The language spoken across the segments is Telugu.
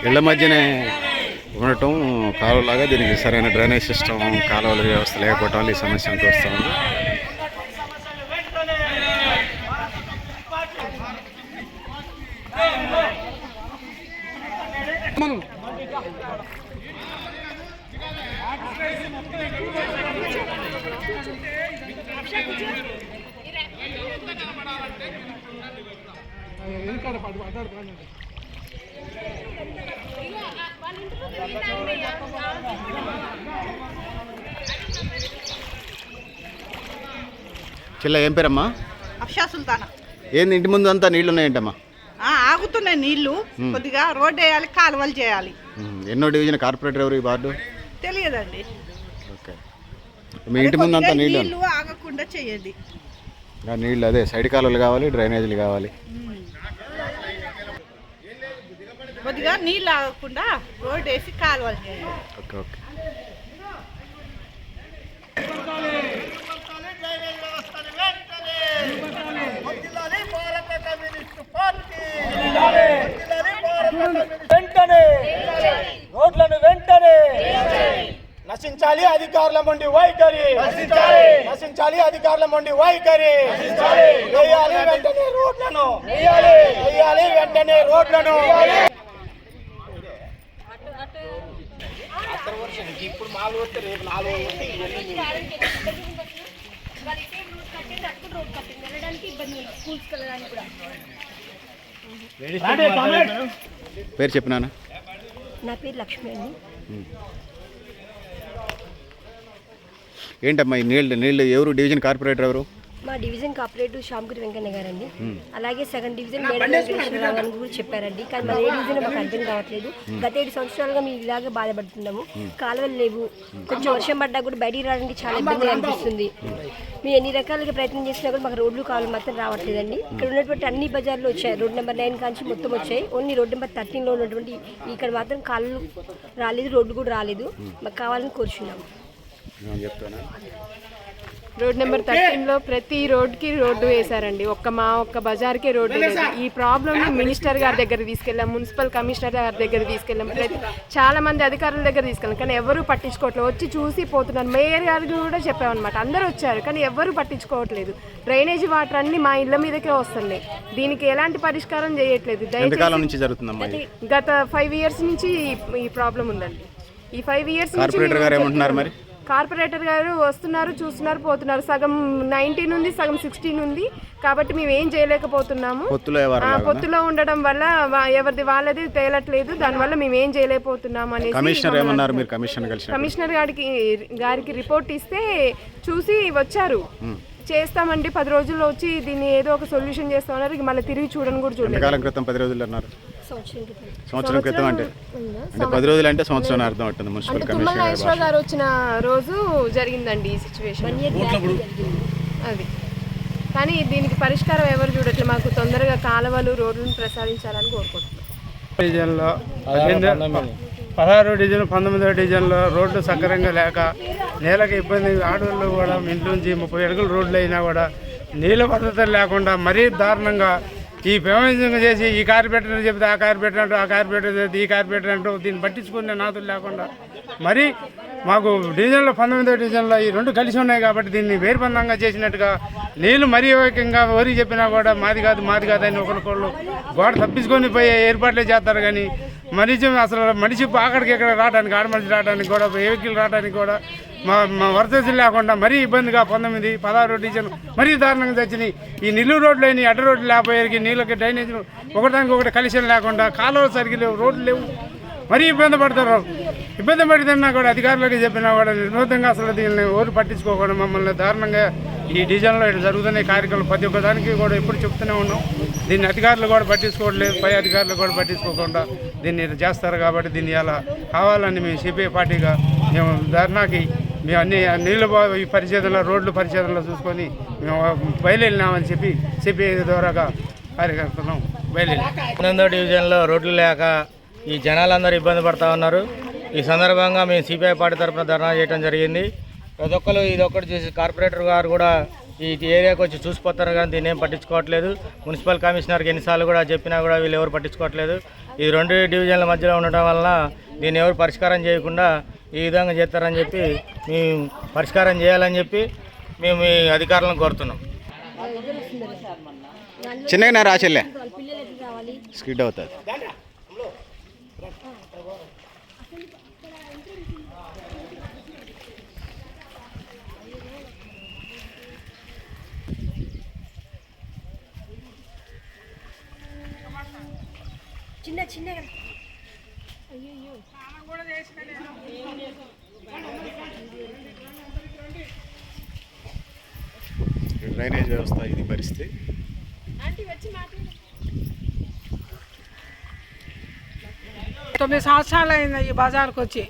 ఇళ్ళ మధ్యనే ఉండటం కాలువలాగా దీనికి సరైన డ్రైనేజ్ సిస్టమ్ కాలువల వ్యవస్థ లేకపోవటం వల్ల ఈ సమస్య అంతా వస్తూ చిల్ల ఏం పేరమ్మా? అఫ్షా సుల్తానా. ఏంది ఇంటి ముందు అంతా నీళ్ళు ఉన్నాయంటమ్మా ఆ, ఆగుతున్నాయి నీళ్ళు. కొద్దిగా రోడ్డు వేయాలి కాలువలు చేయాలి. ఎన్నో డివిజన్ కార్పొరేటర్ ఎవరు ఈ వార్డు? తెలియదండి. ఓకే. మీ ఇంటి ముందు అంతా నీళ్ళు ఆగకుండా చేయండి నీళ్ళు అదే సైడ్ కాలువలు కావాలి డ్రైనేజీలు కావాలి. కొద్దిగా నీళ్ళు ఆగకుండా రోడ్డు వేసి కాలువలు చేయాలి ఓకే ఓకే. వెంటనే! రోడ్లను వెంటనే నశించాలి అధికారుల మండి వైఖరి. నశించాలి. అధికారుల మండి వైఖరి. వేయాలి వెంటనే రోడ్లను. వేయాలి. వెంటనే రోడ్లను. ఇప్పుడు నాలుగు వస్తే రేపు నాలుగు పేరు చెప్పినాను నా పేరు లక్ష్మి అండి. ఏంటమ్మా ఈ నీళ్ళు నీళ్ళు ఎవరు డివిజన్ కార్పొరేటర్ ఎవరు? మా డివిజన్ కోఆపరేటివ్ శ్యామగురి వెంకన్న గారండి. అలాగే సగం డివిజన్ మేడం వెంకటేశ్వరరావు అని కూడా చెప్పారండి. కానీ మరి ఏ డివిజన్ మాకు అర్థం కావట్లేదు. గత ఏడు సంవత్సరాలుగా మేము ఇలాగే బాధపడుతున్నాము. కాలువలు లేవు. కొంచెం వర్షం పడ్డా కూడా బయటికి రావడానికి చాలా ఇబ్బందిగా అనిపిస్తుంది. మేము ఎన్ని రకాలుగా ప్రయత్నం చేసినా కూడా మాకు రోడ్లు కావాలి మాత్రం రావట్లేదండి. ఇక్కడ ఉన్నటువంటి అన్ని బజార్లు వచ్చాయి. రోడ్ నెంబర్ నైన్ కాంచి మొత్తం వచ్చాయి. ఓన్లీ రోడ్ నెంబర్ థర్టీన్లో ఉన్నటువంటి ఇక్కడ మాత్రం కాళ్ళు రాలేదు రోడ్డు కూడా రాలేదు. మాకు కావాలని కోరుచున్నాము. నేను చెప్తాను? రోడ్ నెంబర్ థర్టీన్లో ప్రతి రోడ్కి రోడ్డు వేశారండి. ఒక్క మా ఒక్క బజార్కే రోడ్డు లేదు. ఈ ప్రాబ్లమ్ మినిస్టర్ గారి దగ్గర తీసుకెళ్ళాం మున్సిపల్ కమిషనర్ గారి దగ్గర తీసుకెళ్ళాం ప్రతి చాలా మంది అధికారుల దగ్గర తీసుకెళ్ళాం. కానీ ఎవరు పట్టించుకోవట్లేదు. వచ్చి చూసి పోతున్నారు. మేయర్ గారికి కూడా చెప్పామన్నమాట. అందరూ వచ్చారు కానీ ఎవరు పట్టించుకోవట్లేదు. డ్రైనేజీ వాటర్ అన్ని మా ఇళ్ళ మీదకే వస్తున్నాయి. దీనికి ఎలాంటి పరిష్కారం చేయట్లేదు. దయచేసి నుంచి గత ఫైవ్ ఇయర్స్ నుంచి ఈ- ఈ ప్రాబ్లం ఉందండి. ఈ ఫైవ్ ఇయర్స్ కార్పొరేటర్ గారు ఏమంటున్నారు మరి? కార్పొరేటర్ గారు వస్తున్నారు చూస్తున్నారు పోతున్నారు. సగం నైన్టీన్ ఉంది సగం సిక్స్టీన్ ఉంది కాబట్టి మేము ఏం చేయలేకపోతున్నాము. పొత్తులో ఉండడం వల్ల ఎవరిది వాళ్ళది తేలట్లేదు. దానివల్ల మేము ఏం చేయలేకపోతున్నాము అనేసి కమిషనర్ ఏమన్నారు? మీరు కమిషనర్ కమిషనర్ గారికి గారికి రిపోర్ట్ ఇస్తే చూసి వచ్చారు. చేస్తామండి. పది రోజుల్లో వచ్చి దీన్ని ఏదో ఒక సొల్యూషన్ చేస్తామన్నారు. మళ్ళీ తిరిగి చూడని కూడా ఎంతకాలం క్రితం పది రోజులు అన్నారు? సంవత్సరం క్రితం. అంటే? అంటే పది రోజులు అంటే సంవత్సరం అర్థం అవుతుంది మున్సిపల్ కమిషనర్ గారి వచ్చిన రోజు జరిగిందండి ఈ సిచ్యువేషన్. వన్ ఇయర్ బ్యాక్ జరిగింది. అది. కానీ దీనికి పరిష్కారం ఎవరు చూడట్లేదు మాకు తొందరగా కాలువలు రోడ్లను ప్రసాదించాలని కోరుకుంటున్నాం. డివిజన్లో పదహారు డివిజన్ పంతొమ్మిదో డివిజన్లో రోడ్లు సక్రమంగా లేక నేలకు ఇబ్బంది ఆడవాళ్ళు కూడా ఇంటి నుంచి ముప్పై అడుగులు రోడ్లు అయినా కూడా నీళ్ళ పద్ధతులు లేకుండా మరీ దారుణంగా ఈ ఫేమసింగ్ చేసి ఈ కార్పొరేటర్ చెప్తే ఆ కారు పెట్టినట్టు ఆ కార్పొరేటర్ చెప్తే ఈ కారు పెట్టినట్టు దీన్ని పట్టించుకునే నాతులు లేకుండా. మరి మాకు డివిజన్లో పంతొమ్మిదో డివిజన్లో ఈ రెండు కలిసి ఉన్నాయి కాబట్టి దీన్ని వేరుబంధంగా చేసినట్టుగా నీళ్ళు మరీ ఏకంగా ఎవరికి చెప్పినా కూడా మాది కాదు మాది కాదు అని ఒకరికొకళ్ళు గోడ తప్పించుకొని పోయే ఏర్పాట్లే చేస్తారు కానీ మనిషి అసలు మనిషి అక్కడికి ఇక్కడ రావడానికి ఆడ మనిషి రావడానికి కూడా వెహికల్ రావడానికి కూడా వరదలు లేకుండా మరీ ఇబ్బందిగా పంతొమ్మిది పదహారు డివిజన్ మరీ దారుణంగా తెచ్చినాయి. ఈ నిలువు రోడ్లు అయినాయి అడ్డ రోడ్లు లేకపోయేకి నీళ్ళకి డ్రైనేజ్ ఒకటానికి ఒకటి కలిసి లేకుండా కాలువలు సరిగ్గా లేవు రోడ్లు లేవు. మరీ ఇబ్బంది పడతారు. ఇబ్బంది పడితేనా కూడా అధికారులకు చెప్పినా కూడా నిర్ణోదంగా అసలు దీన్ని ఓరు పట్టించుకోకుండా మమ్మల్ని దారుణంగా ఈ డివిజన్లో ఇట్లా జరుగుతున్న కార్యక్రమం ప్రతి ఒక్క దానికి కూడా ఎప్పుడు చెప్తూనే ఉన్నాం. దీన్ని అధికారులు కూడా పట్టించుకోవట్లేదు పై అధికారులు కూడా పట్టించుకోకుండా దీన్ని చేస్తారు కాబట్టి దీన్ని ఎలా కావాలని మేము సిపిఐ పార్టీగా మేము ధర్నాకి మేము అన్ని నీళ్ళ బా- ఈ రోడ్లు పరిశోధనలో చూసుకొని మేము బయలుదేరినామని చెప్పి సిపిఐ ద్వారాగా కార్యకర్తలను బయలుదేరి డివిజన్లో రోడ్లు లేక ఈ జనాలందరూ ఇబ్బంది పడతా ఉన్నారు. ఈ సందర్భంగా మేము సిపిఐ పార్టీ తరఫున ధర్నా చేయడం జరిగింది. ప్రతి ఒక్కరు ఇది ఒక్కటి చూసి కార్పొరేటర్ గారు కూడా ఈ ఏరియాకి వచ్చి చూసిపోతారు కానీ దీన్ని ఏం పట్టించుకోవట్లేదు. మున్సిపల్ కమిషనర్కి ఎన్నిసార్లు కూడా చెప్పినా కూడా వీళ్ళు ఎవరు పట్టించుకోవట్లేదు. ఈ రెండు డివిజన్ల మధ్యలో ఉండటం వలన దీన్ని ఎవరు పరిష్కారం చేయకుండా ఈ విధంగా చేస్తారని చెప్పి మేము పరిష్కారం చేయాలని చెప్పి మేము ఈ అధికారులను కోరుతున్నాం. చిన్నగా రాచెల్లే రావాలి స్కిడ్ అవుతుంది. చిన్న చిన్న డ్రైనేజ్ వ్యవస్థ ఇది పరిస్థితి. తొమ్మిది సంవత్సరాలు అయింది ఈ బజార్కి వచ్చి.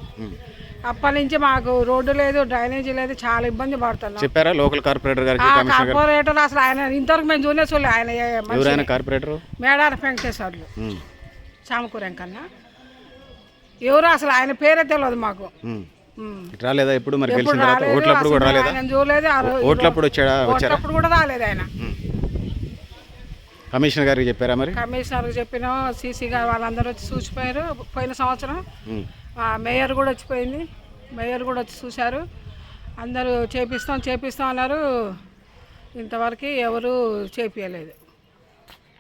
అప్పటి నుంచి మాకు రోడ్డు లేదు డ్రైనేజీ లేదు చాలా ఇబ్బంది పడుతున్నాం. చెప్పారా లోకల్ కార్పొరేటర్ గారికి కార్పొరేటర్ అసలు ఆయన ఇంతవరకు మేము చూనే చూడలే ఆయన కార్పొరేటర్? మేడార వెంకటేశ్వర్లు. చామకూరం కన్నా ఎవరు అసలు ఆయన పేరే తెలియదు మాకు. రాలేదా ఇప్పుడు? మరి గెలిచిన తర్వాత ఓట్లప్పుడు కూడా రాలేదా? చూడలేదు ఓట్లప్పుడు వచ్చాడా? వచ్చారా? ఓట్లప్పుడు కూడా రాలేదు ఆయన. కమిషనర్ గారికి చెప్పారా మరి? కమిషనర్కి చెప్పినాం సీసీ గారు వాళ్ళందరూ వచ్చి చూసిపోయారు. పోయిన సంవత్సరం మేయర్ కూడా వచ్చిపోయింది. మేయర్ కూడా వచ్చి చూశారు. అందరూ చేపిస్తాం చేపిస్తాం అన్నారు. ఇంతవరకు ఎవరు చేపియలేదు.